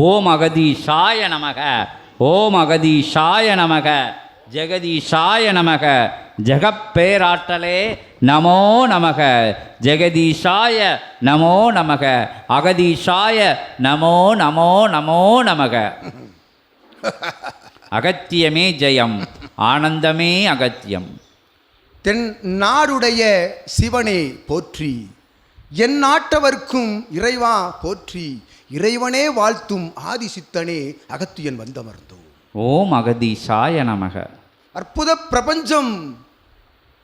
ஓம் அகதீஷாய நமக. ஓம் அகதீஷாய நமக. ஜெகதீஷாய நமக. ஜெகப்பேராற்றலே நமோ நமக. ஜெகதீஷாய நமோ நமக. அகதீஷாய நமோ நமோ நமோ நமக. அகத்தியமே ஜெயம். ஆனந்தமே அகத்தியம். தென் நாடுடைய சிவனே போற்றி. என் நாட்டவர்க்கும் இறைவா போற்றி. இறைவனே வாழ்த்தும் ஆதிசித்தனே அகத்தியன் வந்தமர்ந்தோம் ஓம் அகதீஷாய நமக. அற்புத பிரபஞ்சம்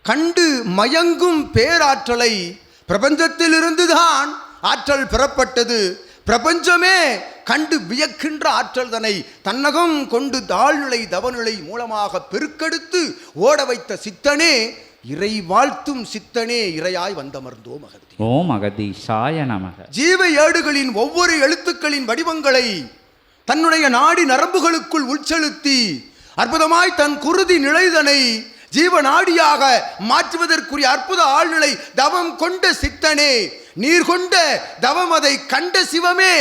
கண்டு மயங்கும் பேராற்றலை பிரபஞ்சத்திலிருந்துதான் ஆற்றல் பெறப்பட்டது. பிரபஞ்சமே கண்டு வியக்கின்ற ஆற்றல் தன்னை தன்னகம் கொண்டு தாழ்நிலை தவநிலை மூலமாக பெருக்கெடுத்து ஓட வைத்த சித்தனே இறை வாழ்த்தும் சித்தனே இறையாய் வந்தமர்ந்தோம் அகத்தி ஓம் அகதீஷாய நமக. ஜீவ ஏடுகளின் ஒவ்வொரு எழுத்துக்களின் வடிவங்களை தன்னுடைய நாடி நரம்புகளுக்குள் உட்செலுத்தி அற்புதமாய் தன் குருதி நிலைதனை ஜீவ நாடியாக மாற்றுவதற்குரிய அற்புத ஆழ்நிலை தவம் கொண்ட சித்தனே நீர் கொண்ட தவம் அதை கண்ட சிவமே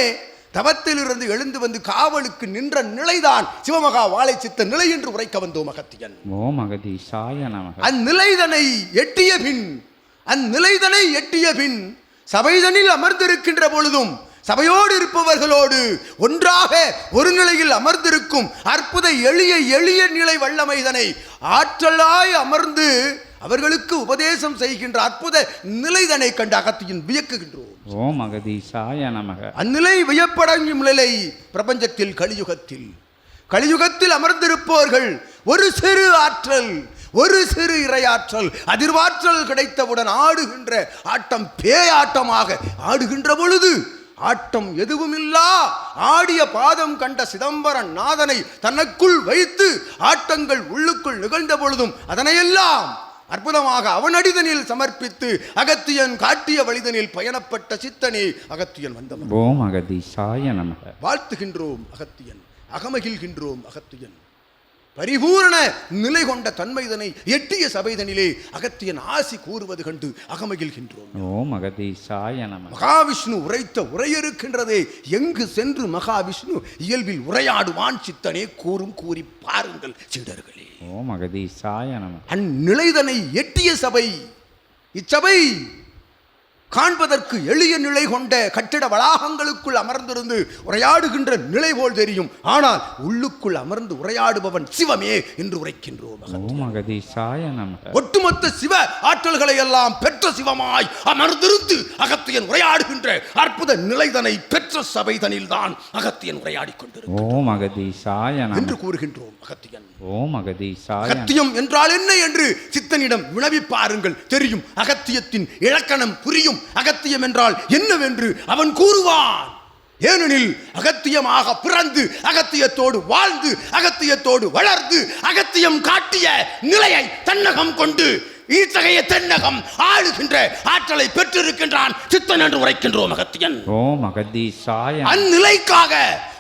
தவத்திலிருந்து எழுந்து வந்து காவலுக்கு நின்ற நிலைதான் சிவமகா வாழை சித்த நிலை என்று உரைக்க வந்தோம் அகத்தியன் ஓம் அகதீஷாய நமக. அந்நிலைதனை எட்டிய பின் அந்நிலைதனை எட்டிய பின் சபைதனில் அமர்ந்திருக்கின்ற பொழுதும் சபையோடு இருப்பவர்களோடு ஒன்றாக ஒரு நிலையில் அமர்ந்திருக்கும் அற்புத எளிய எளிய நிலை வல்லமைதனை ஆற்றலாய் அமர்ந்து அவர்களுக்கு உபதேசம் செய்கின்ற அற்புத நிலைதனை கண்டு அகத்தியின் வியக்குகின்றோம். ஓம் அகதீசாய நமக. அந்நிலை வியப்படங்கும் நிலை பிரபஞ்சத்தில் கலியுகத்தில். கலியுகத்தில் அமர்ந்திருப்பவர்கள் ஒரு சிறு ஆற்றல் ஒரு சிறு இரையாற்றல் அதிர்வாற்றல் கிடைத்தவுடன் ஆடுகின்ற ஆட்டம் பேயாட்டமாக ஆடுகின்ற பொழுது ஆட்டம் எதுவுமில்லா. ஆடிய பாதம் கண்ட சிதம்பரன் நாதனை தனக்குள் வைத்து ஆட்டங்கள் உள்ளுக்குள் நிகழ்ந்த பொழுதும் அதனையெல்லாம் அற்புதமாக அவனடிதனில் சமர்ப்பித்து அகத்தியன் காட்டிய வழிதனில் பயணப்பட்ட சித்தனே அகத்தியன் வந்தவன். ஓம் அகதீஷாய நமக. வாழ்த்துகின்றோம் அகத்தியன் அகமகிழ்கின்றோம் அகத்தியன். பரிபூரண நிலை கொண்ட தன்மைதனை எட்டிய சபைதனிலே அகத்தியன் ஆசி கூறுவது கண்டு அகமகிழ்கின்றோம். ஓம் அகதீஷாய நமக. மகாவிஷ்ணு உரைத்த உரையிருக்கின்றதே எங்கு சென்று மகாவிஷ்ணு இயல்பில் உரையாடுவான் சித்தனே கூறும் கூறி பாருங்கள் சீடர்களே. ஓம் அகதீசாய நம. அந்நிலைதனை எட்டிய சபை. இச்சபை. காண்பதற்கு எளிய நிலை கொண்ட கட்டிட வளாகங்களுக்குள் அமர்ந்திருந்து உரையாடுகின்ற நிலை போல் தெரியும். ஆனால் உள்ளுக்குள் அமர்ந்து உரையாடுபவன் சிவமே என்று உரைக்கின்றோம் ஒட்டுமொத்த சிவ ஆற்றல்களை எல்லாம் பெற்ற சிவமாய் அமர்ந்திருந்து அகத்தியன் உரையாடுகின்ற அற்புத நிலைதனை பெற்ற சபைதனில் தான் அகத்தியன் கொண்டிருக்கிறான். அகதீஷாய என்று கூறுகின்றோம் அகத்தியன். ஓம் அகதீஷாய அகத்தியம் என்றால் என்ன என்று சித்தனிடம் வினவி பாருங்கள். தெரியும் அகத்தியத்தின் இலக்கணம் புரியும். அகத்தியம் என்றால் என்னவென்று அவன் கூறுவான் ஏனெனில் அகத்தியமாக பிறந்து அகத்தியத்தோடு வாழ்ந்து அகத்தியத்தோடு வளர்ந்து அகத்தியம் காட்டிய நிலையை தன்னகம் கொண்டு இத்தகைய தென்னகம் ஆளுகின்ற ஆற்றலை பெற்றிருக்கின்றான் சித்தன் என்று உரைக்கின்றோம் அகத்தியன் ஓம். அந்நிலைக்காக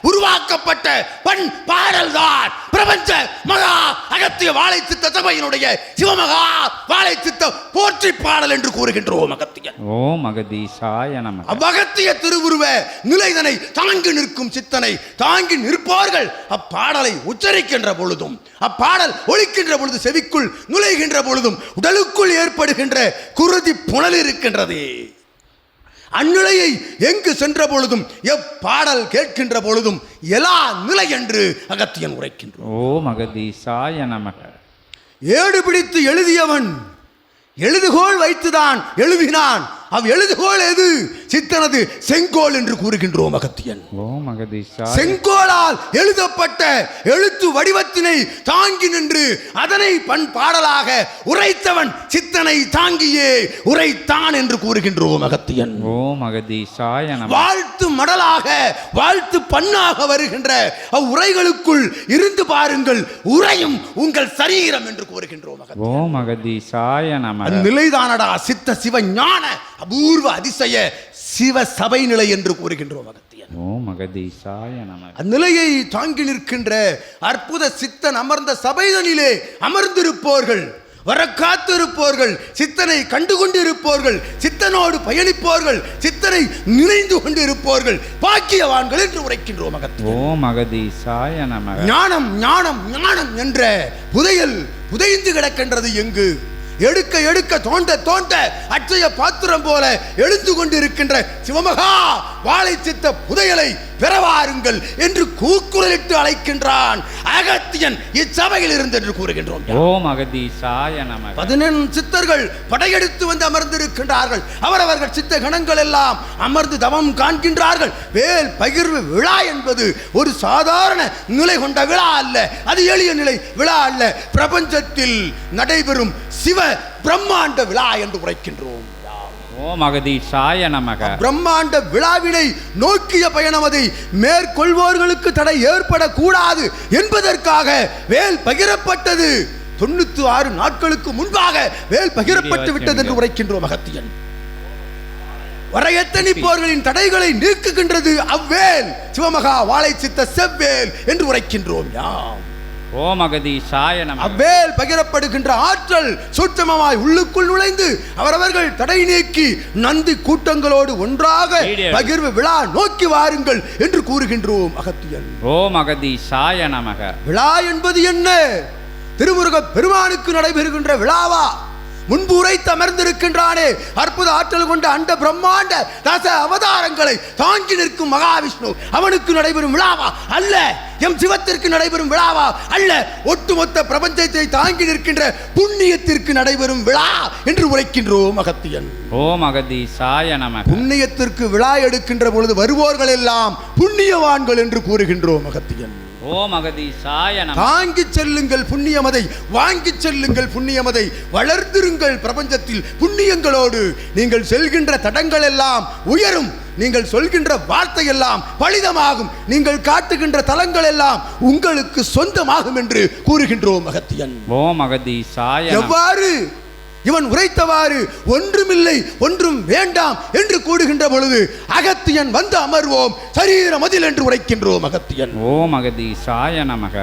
உருவாக்கப்பட்ட பண் பாடல்தான் பிரபஞ்ச மகா அகத்திய வாழை சித்த சபையினுடைய சிவமகா வாழை சித்த போற்றி பாடல் என்று கூறுகின்றோம். அகத்தியன் ஓம் அகதீஷாய நமக. அவ்வகத்திய திருவுருவ நிலைதனை தாங்கி நிற்கும் சித்தனை தாங்கி நிற்பார்கள். அப்பாடலை உச்சரிக்கின்ற பொழுதும் அப்பாடல் ஒழிக்கின்ற பொழுது செவிக்குள் நுழைகின்ற பொழுதும் உடலுக்குள் ஏற்படுகின்ற குருதி புனல் இருக்கின்றது. அந்நிலையை எங்கு சென்ற பொழுதும் எப்பாடல் கேட்கின்ற பொழுதும் எல்லா நிலை என்று அகத்தியன் உரைக்கின்றோம் ஓம் அகதீஷாய நமக. ஏடு பிடித்து எழுதியவன் எழுதுகோள் வைத்துதான் எழுதினான். அவ் எழுதுகோள் எது? சித்தனது செங்கோல் என்று கூறுகின்றோம் அகத்தியன். செங்கோலால் எழுதப்பட்ட எழுத்து வடிவத்தினை தாங்கி நின்று அதனை பண் பாடலாக உரைத்தவன் சித்தனை தாங்கியே உரைத்தான் என்று கூறுகின்றோம் அகத்தியன். ஓம் அகதீஷாய வாழ்த்து மடலாக வாழ்த்து பண்ணாக வருகின்ற அவ்வுரைகளுக்குள் இருந்து பாருங்கள் உரையும் உங்கள் சரீரம் என்று கூறுகின்றோம். ஓம் அகதீஷாய நமக அந்நிலைதானடா சித்த சிவ ஞான அபூர்வ அதிசய சிவ சபை நிலை என்று கூறுகின்றோம் அகத்தியன் ஓம் அகதீஷாய நமக அந்நிலையை தாங்கி நிற்கின்ற அற்புத சித்தன் அமர்ந்த சபைதனிலே அமர்ந்திருப்போர்கள் வர காத்திருப்போர்கள் சித்தனை கண்டு கொண்டிருப்போர்கள் சித்தனோடு பயணிப்போர்கள் சித்தனை நினைந்து கொண்டிருப்போர்கள் பாக்கியவான்கள் என்று உரைக்கின்றோம் அகத்தியன் ஓம் அகதீசாய நமக ஞானம் ஞானம் ஞானம் என்ற புதையல் புதைந்து கிடக்கின்றது எங்கு? எடுக்க எடுக்க தோண்ட தோண்ட அச்சய பாத்திரம் போல எழுந்து கொண்டிருக்கின்ற சிவமகா வாழை சித்த புதையலை பெறவாருங்கள் என்று கூக்குரலிட்டு அழைக்கின்றான் அகத்தியன் இச்சபையில் இருந்து என்று கூறுகின்றோம். ஓம் அகதீசாய நமக. பதினெண் சித்தர்கள் படையெடுத்து வந்து அமர்ந்திருக்கின்றார்கள். அவரவர்கள் சித்த கணங்கள் எல்லாம் அமர்ந்து தவம் காண்கின்றார்கள். வேல் பகிர்வு விழா என்பது ஒரு சாதாரண நிலை கொண்ட விழா அல்ல. அது எளிய நிலை விழா அல்ல. பிரபஞ்சத்தில் நடைபெறும் சிவ பிரம்மாண்ட விழா என்று உரைக்கின்றோம். ஓம் அகதீசாய நமக. பிரம்மாண்ட விழாவினை நோக்கிய பயணம் அதை மேற்கொள்வோர்களுக்கு தடை ஏற்படக்கூடாது என்பதற்காக வேல் பகிரப்பட்டது. தொண்ணூத்தி ஆறு நாட்களுக்கு முன்பாக வேல் பகிரப்பட்டு விட்டது என்று உரைக்கின்றோம் அகத்தியன் வர எத்தனிப்போர்களின் தடைகளை நீக்குகின்றது அவ்வேல் சிவமகா வாழை சித்த செவ்வேல் என்று உரைக்கின்றோம் யாம். ஓம் அகதீசாய நமக அவ்வேல் பகிரப்படுகின்ற ஆற்றல் சூட்சமமாய் உள்ளுக்குள் நுழைந்து அவரவர்கள் தடை நீக்கி நந்தி கூட்டங்களோடு ஒன்றாக. பகிர்வு விழா நோக்கி வாருங்கள் என்று கூறுகின்றோம் அகத்தியன். ஓம் அகதீசாய நமக. விழா என்பது என்ன? திருமுருக பெருமானுக்கு நடைபெறுகின்ற விழாவா? முன்பு உரைத்து அமர்ந்திருக்கின்றானே அற்புத ஆற்றல் கொண்ட அண்ட பிரம்மாண்ட தச அவதாரங்களை தாங்கி நிற்கும் மகாவிஷ்ணு. அவனுக்கு நடைபெறும் விழாவா? அல்ல. எம் சிவத்திற்கு நடைபெறும் விழாவா? அல்ல. ஒட்டுமொத்த பிரபஞ்சத்தை தாங்கி நிற்கின்ற புண்ணியத்திற்கு நடைபெறும் விழா என்று உரைக்கின்றோம் அகத்தியன் ஓம் அகதீசாய நமக. புண்ணியத்திற்கு விழா எடுக்கின்ற பொழுது வருவோர்கள் எல்லாம் புண்ணியவான்கள் என்று கூறுகின்றோம் அகத்தியன் ஓம் தாங்கி செல்லுங்கள் புண்ணியமதை வாங்கி செல்லுங்கள் புண்ணியமதை வளர்ந்திருங்கள் பிரபஞ்சத்தில் புண்ணியங்களோடு. நீங்கள் செல்கின்ற தடங்கள் எல்லாம் உயரும் நீங்கள் சொல்கின்ற வார்த்தை எல்லாம் பலிதமாகும் நீங்கள் காட்டுகின்ற தலங்கள் எல்லாம் உங்களுக்கு சொந்தமாகும் என்று கூறுகின்றோம் அகத்தியன். ஓம் அகதீசாய நமக எவ்வாறு? இவன் உரைத்தவாறு ஒன்றுமில்லை ஒன்றும் வேண்டாம் என்று கூடுகின்ற பொழுது அகத்தியன் வந்து அமர்வோம் சரீர மதில் என்று உரைக்கின்றோம் அகத்தியன். ஓம் அகதீசாய நமக.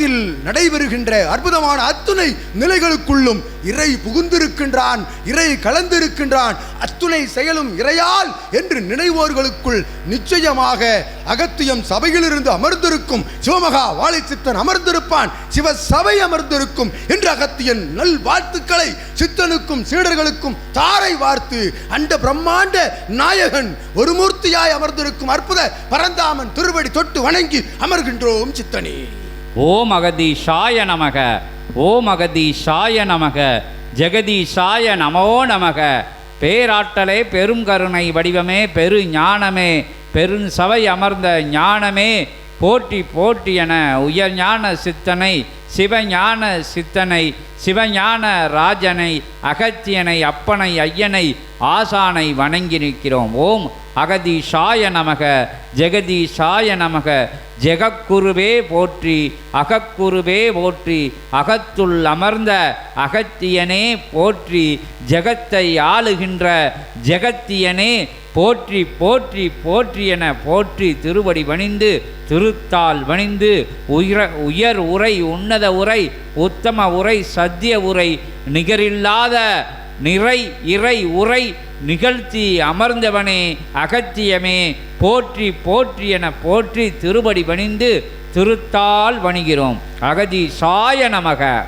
உலகத்தில் நடைபெறுகின்ற அற்புதமான அத்துணை நிலைகளுக்குள்ளும் இறை புகுந்திருக்கின்றான் இறை கலந்திருக்கின்றான். அத்துணை செயலும் இறையால் என்று நினைவோர்களுக்குள் நிச்சயமாக அகத்தியம் சபையிலிருந்து அமர்ந்திருக்கும் சிவமகா வாழைச்சித்தன் அமர்ந்திருப்பான். சிவ சபை அமர்ந்திருக்கும் என்று அகத்தியன் நல் வாழ்த்துக்களை சித்தனுக்கும் சீடர்களுக்கும் தாரை வார்த்து அண்ட பிரம்மாண்ட நாயகன் ஒரு மூர்த்தியாய் அமர்ந்திருக்கும் அற்புத பரந்தாமன் திருவடி தொட்டு வணங்கி அமர்கின்றோம் சித்தனே. ஓம் அகதீஷாய நமக ஓம் அகதீஷாய நமக ஜெகதீஷாய நமோ நமக. பேராற்றலே பெரும் கருணை வடிவமே பெரு ஞானமே பெருஞ்சபை அமர்ந்த ஞானமே. போட்டி போட்டி என உயர் ஞான சித்தனை சிவஞான சித்தனை சிவஞான ராஜனை அகத்தியனை அப்பனை ஐயனை ஆசானை வணங்கி நிற்கிறோம் ஓம் அகதீஷாய நமக ஜெகதீஷாய நமக ஜெகக்குருவே போற்றி அகக்குருவே போற்றி அகத்துள் அமர்ந்த அகத்தியனே போற்றி ஜெகத்தை ஆளுகின்ற ஜெகத்தியனே போற்றி போற்றி போற்றி என போற்றி திருவடி வணிந்து திருத்தால் வணிந்து உயர உயர் உரை உன்னத உரை உத்தம உரை சத்திய உரை நிகரில்லாத நிறை இறை உரை நிகழ்த்தி அமர்ந்தவனே அகத்தியமே போற்றி போற்றி என போற்றி திருபடி வணிந்து திருத்தால் வணிகிறோம். அகதி சாய நமக.